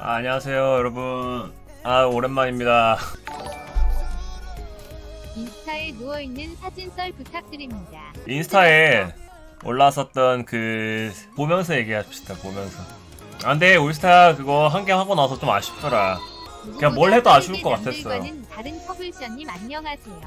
아, 안녕하세요 여러분. 아 오랜만입니다. 인스타에 누워있는 사진 썰 부탁드립니다. 인스타에 올라왔었던 그 보면서 얘기합시다 보면서. 아 근데 올스타 그거 한 개 하고 나서 좀 아쉽더라 그냥 뭘 해도 아쉬울 것 같았어요. 다른 퍼블션님 안녕하세요.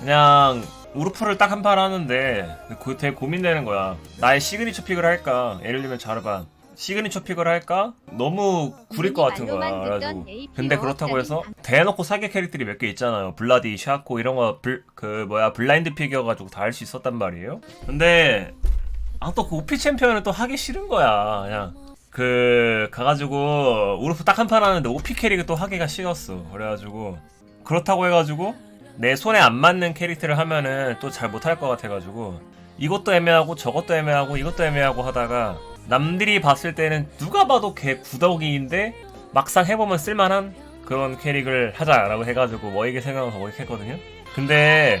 그냥 우르프를 딱 한 판 하는데 그 되게 고민되는 거야 나의 시그니처 픽을 할까 예를 들면 자르반 시그니처 픽을 할까 너무 구릴 것 같은 거야 그래가지고 근데 그렇다고 해서 대놓고 사기 캐릭터들이 몇 개 있잖아요. 블라디, 샤코 이런 거 그 뭐야 블라인드 픽이어가지고 다 할 수 있었단 말이에요. 근데 아 또 그 오피 챔피언은 또 하기 싫은 거야. 그냥 그 가가지고 우르프 딱 한 판 하는데 오피 캐릭을 또 하기가 싫었어. 그래가지고 그렇다고 해가지고 내 손에 안 맞는 캐릭터를 하면은 또 잘 못할 것 같아가지고 이것도 애매하고 저것도 애매하고 이것도 애매하고 하다가 남들이 봤을 때는 누가 봐도 걔 구더기인데 막상 해보면 쓸만한 그런 캐릭을 하자라고 해가지고 워익이 생각나서 워익 했거든요. 근데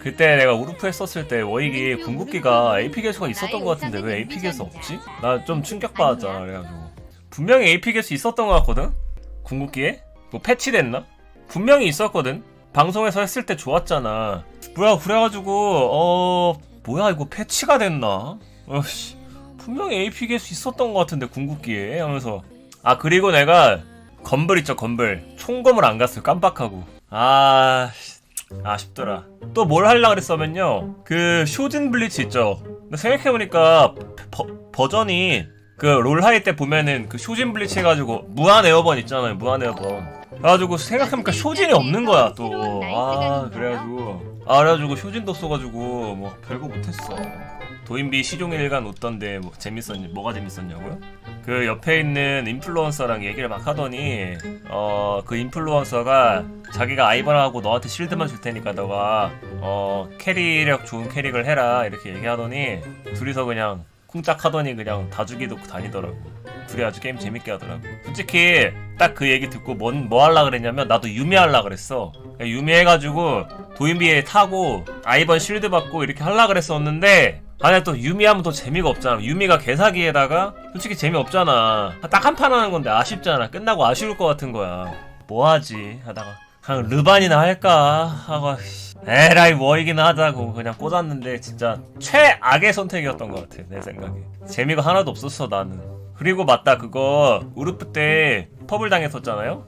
그때 내가 우르프 했었을 때 워익이 궁극기가 AP 개수가 있었던 것 같은데 왜 AP 개수 없지? 나 좀 충격받았잖아 그래가지고 분명히 AP 개수 있었던 것 같거든? 궁극기에? 뭐 패치됐나? 분명히 있었거든? 방송에서 했을 때 좋았잖아 뭐야 그래가지고 어... 뭐야 이거 패치가 됐나? 어씨 분명히 AP 개수 있었던 것 같은데 궁극기에 하면서 아 그리고 내가 건불 있죠 건불 총검을 안 갔어요 깜빡하고 아 씨, 아쉽더라. 또 뭘 하려고 그랬으면요? 그 쇼진 블리츠 있죠. 생각해보니까 버, 버전이 그 롤하이 때 보면은 그 쇼진 블리츠 해가지고 무한 에어번 있잖아요. 무한 에어번. 그래가지고 생각해보니까 쇼진이 없는 거야 또 아 그래가지고 아 그래가지고 쇼진도 써가지고 뭐 별거 못했어 도인비 시종일관 웃던데 뭐 재밌었냐 뭐가 재밌었냐고요? 그 옆에 있는 인플루언서랑 얘기를 막 하더니 어 그 인플루언서가 자기가 아이번하고 너한테 실드만 줄 테니까 너가 어 캐리력 좋은 캐릭을 해라 이렇게 얘기하더니 둘이서 그냥 쿵짝 하더니 그냥 다 죽이고 다니더라고 아주 게임 재밌게 하더라고. 솔직히 딱 그 얘기 듣고 뭔, 뭐 하려 그랬냐면 나도 유미 하려 그랬어. 그러니까 유미 해가지고 도인비에 타고 아이번 실드 받고 이렇게 하려 그랬었는데 아니 또 유미하면 더 재미가 없잖아. 유미가 개사기에다가 솔직히 재미없잖아. 딱 한 판 하는 건데 아쉽잖아. 끝나고 아쉬울 것 같은 거야. 뭐하지? 하다가 그냥 르반이나 할까? 하고 씨, 에라이 뭐이기나 하자고 그냥 꽂았는데 진짜 최악의 선택이었던 것 같아 내 생각에. 재미가 하나도 없었어 나는 그리고 맞다 그거 우르프 때 퍼블 당했었잖아요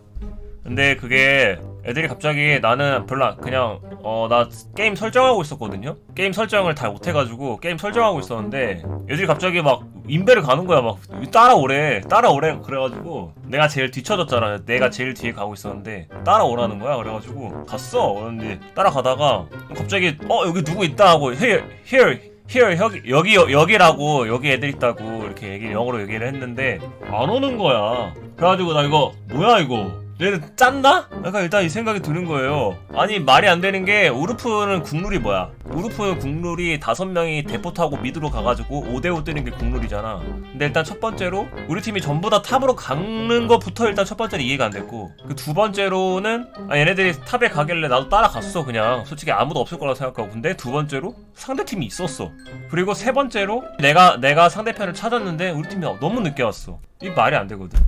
근데 그게 애들이 갑자기 나는 별로 안- 그냥 어 나 게임 설정하고 있었거든요. 게임 설정을 다 못해가지고 게임 설정하고 있었는데 애들이 갑자기 막 인베를 가는 거야 막 따라오래 따라오래 그래가지고 내가 제일 뒤쳐졌잖아. 내가 제일 뒤에 가고 있었는데 따라오라는 거야. 그래가지고 갔어. 그런데 따라가다가 갑자기 어 여기 누구 있다 하고 here here here 여기 여기 여기라고 여기 애들 있다고 이렇게 얘기 영어로 얘기를 했는데 안 오는 거야. 그래가지고 나 이거 뭐야 이거 얘는 짠나? 약간 일단 이 생각이 드는 거예요. 아니 말이 안 되는 게 우르프는 국룰이 뭐야? 우르프는 국룰이 다섯 명이 대포 타고 미드로 가가지고 5대5 뜨는 게 국룰이잖아. 근데 일단 첫 번째로 우리 팀이 전부 다 탑으로 가는 것부터 일단 첫 번째로 이해가 안 됐고 그 두 번째로는 아, 얘네들이 탑에 가길래 나도 따라갔어 그냥 솔직히 아무도 없을 거라고 생각하고 근데 두 번째로 상대 팀이 있었어. 그리고 세 번째로 내가 내가 상대편을 찾았는데 우리 팀이 너무 늦게 왔어. 이 말이 안 되거든.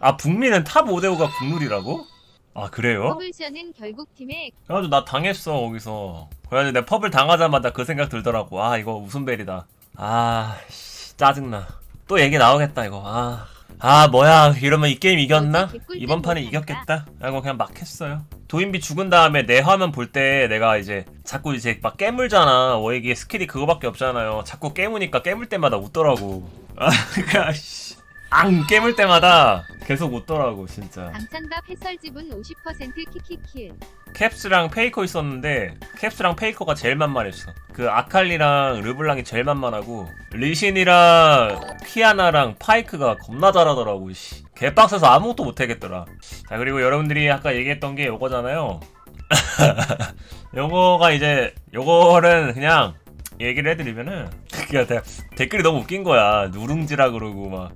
아 북미는 탑 5대5가 국룰이라고? 아 그래요? 퍼블션은 결국 팀에 그래가지고 나 당했어 거기서. 그래가지고 내가 펍을 당하자마자 그 생각 들더라고. 아 이거 웃음벨이다. 아 씨, 짜증나. 또 얘기 나오겠다 이거. 아, 아 뭐야. 이러면 이 게임 이겼나? 이번 판에 이겼겠다? 라고 그냥 막 했어요. 도인비 죽은 다음에 내 화면 볼 때 내가 이제 자꾸 이제 막 깨물잖아. 워익이 스킬이 그거밖에 없잖아요. 자꾸 깨무니까 깨물 때마다 웃더라고. 아 그니까 씨. 앙 깨물 때마다 계속 웃더라고 진짜 방찬밥 해설지분 50% 키키킬. 캡스랑 페이커 있었는데 캡스랑 페이커가 제일 만만했어. 그 아칼리랑 르블랑이 제일 만만하고 리신이랑 키아나랑 파이크가 겁나 잘하더라고. 씨. 개빡세서 아무것도 못하겠더라. 자 그리고 여러분들이 아까 얘기했던 게 요거잖아요. 요거가 이제 요거는 그냥 얘기를 해드리면은 그니까 댓글이 너무 웃긴 거야. 누룽지라 그러고 막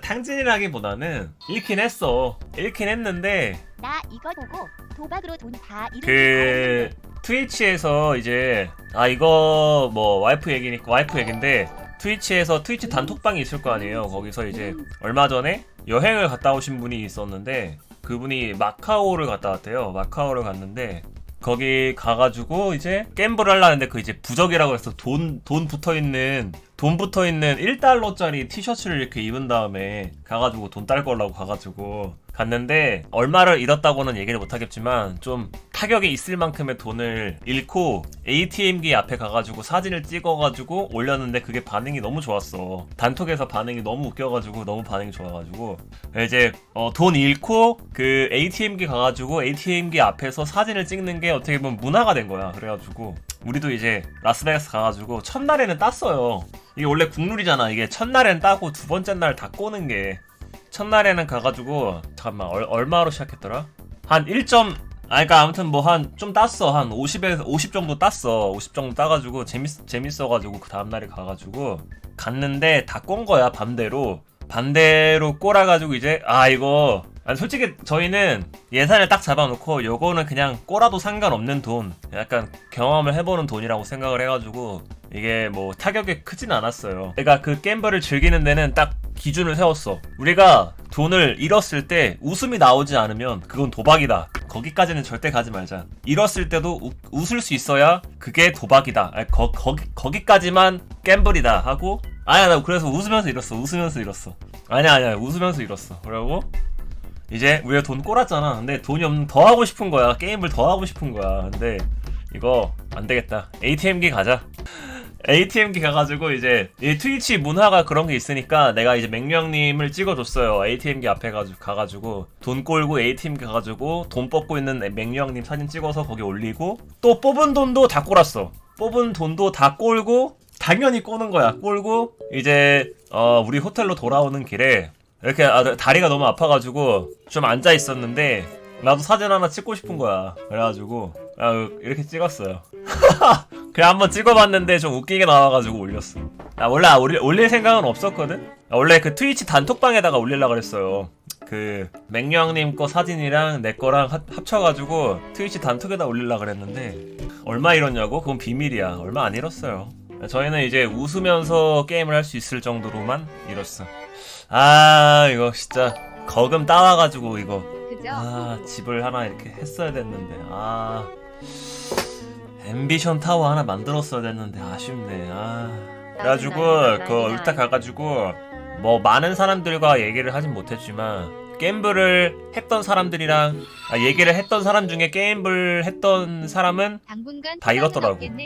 탕진이라기보다는 잃긴 했어. 잃긴 했는데 나 이거 보고 도박으로 돈 다 잃은 그 트위치에서 이제 아 이거 뭐 와이프 얘기니까 와이프 얘긴데 트위치에서 트위치 단톡방이 있을 거 아니에요. 거기서 이제 얼마 전에 여행을 갔다 오신 분이 있었는데 그분이 마카오를 갔다 왔대요. 마카오를 갔는데 거기 가가지고 이제 갬블 하려는데 그 이제 부적이라고 해서 돈, 돈 붙어 있는, 돈 붙어 있는 1달러짜리 티셔츠를 이렇게 입은 다음에 가가지고 돈 딸 거라고 가가지고 갔는데 얼마를 잃었다고는 얘기를 못 하겠지만 좀 타격이 있을 만큼의 돈을 잃고 ATM기 앞에 가가지고 사진을 찍어가지고 올렸는데 그게 반응이 너무 좋았어. 단톡에서 반응이 너무 웃겨가지고 너무 반응이 좋아가지고 이제 어, 돈 잃고 그 ATM기 가가지고 ATM기 앞에서 사진을 찍는 게 어떻게 보면 문화가 된 거야. 그래가지고 우리도 이제 라스베가스 가가지고 첫날에는 땄어요. 이게 원래 국룰이잖아. 이게 첫날엔 따고 두 번째 날 다 꼬는 게 첫날에는 가가지고 잠깐만 얼, 얼마로 시작했더라? 한 1. 아 그러니까 아무튼 뭐 한 좀 땄어 한 50에서 50 정도 땄어 50 정도 따가지고 재밌 재밌어가지고 그 다음 날에 가가지고 갔는데 다 꼰 거야 반대로 반대로 꼬라가지고 이제 아 이거 아니 솔직히 저희는 예산을 딱 잡아놓고 요거는 그냥 꼬라도 상관없는 돈 약간 경험을 해보는 돈이라고 생각을 해가지고 이게 뭐 타격이 크진 않았어요 내가 그 갬블을 즐기는 데는 딱 기준을 세웠어 우리가 돈을 잃었을 때 웃음이 나오지 않으면 그건 도박이다 거기까지는 절대 가지 말자 잃었을 때도 우- 웃을 수 있어야 그게 도박이다 아니, 거, 거기, 거기까지만 갬블이다 하고 아니야 나 그래서 웃으면서 잃었어 웃으면서 잃었어 아니야 아니야 웃으면서 잃었어 그러고 이제 우리가 돈 꼬랐잖아. 근데 돈이 없는 더 하고 싶은 거야. 게임을 더 하고 싶은 거야. 근데 이거 안 되겠다. ATM기 가자. ATM기 가가지고 이제 이 트위치 문화가 그런 게 있으니까 내가 이제 맹명님을 찍어줬어요. ATM기 앞에 가지고 가가지고 돈 꼴고 ATM기 가가지고 돈 뽑고 있는 맹명님 사진 찍어서 거기 올리고 또 뽑은 돈도 다 꼴았어. 뽑은 돈도 다 꼴고 당연히 꼬는 거야. 꼴고 이제 어 우리 호텔로 돌아오는 길에 이렇게 아, 다리가 너무 아파가지고 좀 앉아 있었는데 나도 사진 하나 찍고 싶은 거야. 그래가지고 아, 이렇게 찍었어요. 그냥 한번 찍어봤는데 좀 웃기게 나와가지고 올렸어. 아, 원래 올릴, 올릴 생각은 없었거든. 아, 원래 그 트위치 단톡방에다가 올리려 그랬어요. 그 맥령님 거 사진이랑 내 거랑 합, 합쳐가지고 트위치 단톡에다 올리려 그랬는데 얼마 잃었냐고? 그건 비밀이야. 얼마 안 잃었어요. 저희는 이제 웃으면서 게임을 할 수 있을 정도로만 잃었어. 아 이거 진짜 거금 따와가지고 이거 그죠? 아 집을 하나 이렇게 했어야 됐는데 아 앰비션 타워 하나 만들었어야 됐는데 아쉽네. 아. 그래가지고 그 일단 가가지고 뭐 많은 사람들과 얘기를 하진 못했지만 게임블을 했던 사람들이랑 아, 얘기를 했던 사람 중에 게임블 했던 사람은 다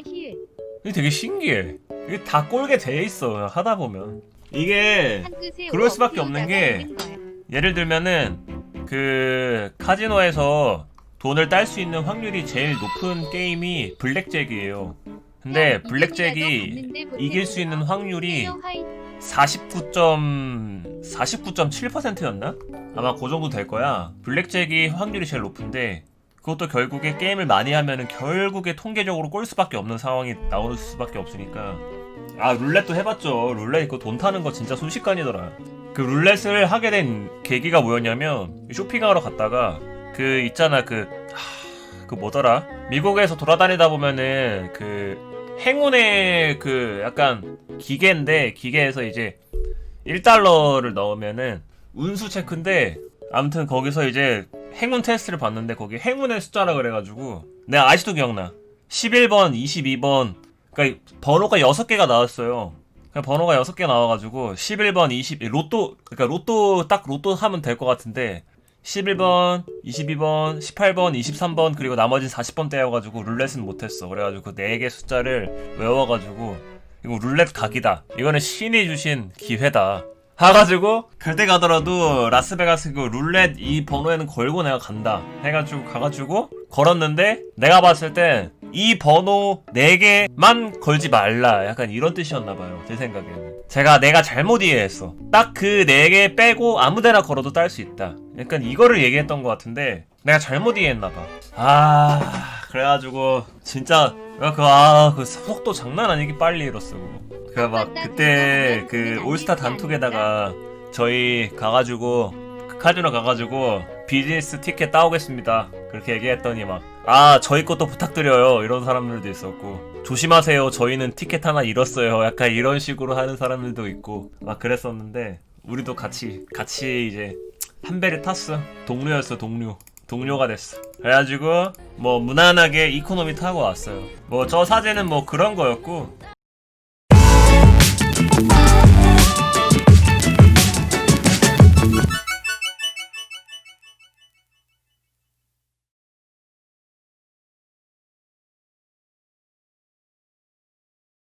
힐. 이게 되게 신기해. 이게 다 꼴게 돼 있어 하다 보면. 이게 그럴 오 수밖에 없는 게. 예를 들면은 그 카지노에서 돈을 딸 수 있는 확률이 제일 높은 게임이 블랙잭이에요. 근데 형, 블랙잭이 이길 수 있는 확률이 힐러 화이- 49점 49.7%였나? 아마 그 정도 될 거야. 블랙잭이 확률이 제일 높은데 그것도 결국에 게임을 많이 하면은 결국에 통계적으로 꼴 수밖에 없는 상황이 나올 수밖에 없으니까 아 룰렛도 해봤죠. 룰렛 그거 돈 타는 거 진짜 순식간이더라. 그 룰렛을 하게 된 계기가 뭐였냐면 쇼핑하러 갔다가 그 있잖아 그, 하, 그 뭐더라? 미국에서 돌아다니다 보면은 그 행운의 그 약간 기계인데 기계에서 이제 1달러를 넣으면은 운수 체크인데 아무튼 거기서 이제 행운 테스트를 봤는데 거기 행운의 숫자라 그래가지고 내가 아직도 기억나. 11번 22번. 그러니까 번호가 6개가 나왔어요. 그냥 번호가 6개 나와가지고 11번 20 로또 그러니까 로또 딱 로또 하면 될 것 같은데 11번, 22번, 18번, 23번 그리고 나머지 40번 떼어가지고 룰렛은 못했어. 그래가지고 그 4개 숫자를 외워가지고 이거 룰렛 각이다. 이거는 신이 주신 기회다. 해가지고 그때 가더라도 라스베가스 그 룰렛 이 번호에는 걸고 내가 간다. 해가지고 가가지고 걸었는데 내가 봤을 때이 번호 4개만 걸지 말라. 약간 이런 뜻이었나봐요. 제 생각에는. 제가 내가 잘못 이해했어. 딱 그 4개 빼고 아무데나 걸어도 딸 수 있다. 약간 이거를 얘기했던 것 같은데 내가 잘못 이해했나봐. 아 그래가지고 진짜 그, 아, 그 속도 장난 아니게 빨리 잃었어. 그 막 그때 그 올스타 단톡에다가 저희 가가지고 그 카지노 가가지고 비즈니스 티켓 따오겠습니다. 그렇게 얘기했더니 막 아 저희 것도 부탁드려요 이런 사람들도 있었고 조심하세요 저희는 티켓 하나 잃었어요 약간 이런 식으로 하는 사람들도 있고 막 그랬었는데 우리도 같이 같이 이제 한 배를 탔어. 동료였어 동료. 동료가 됐어. 그래가지고 뭐 무난하게 이코노미 타고 왔어요. 뭐 저 사진은 뭐 그런 거였고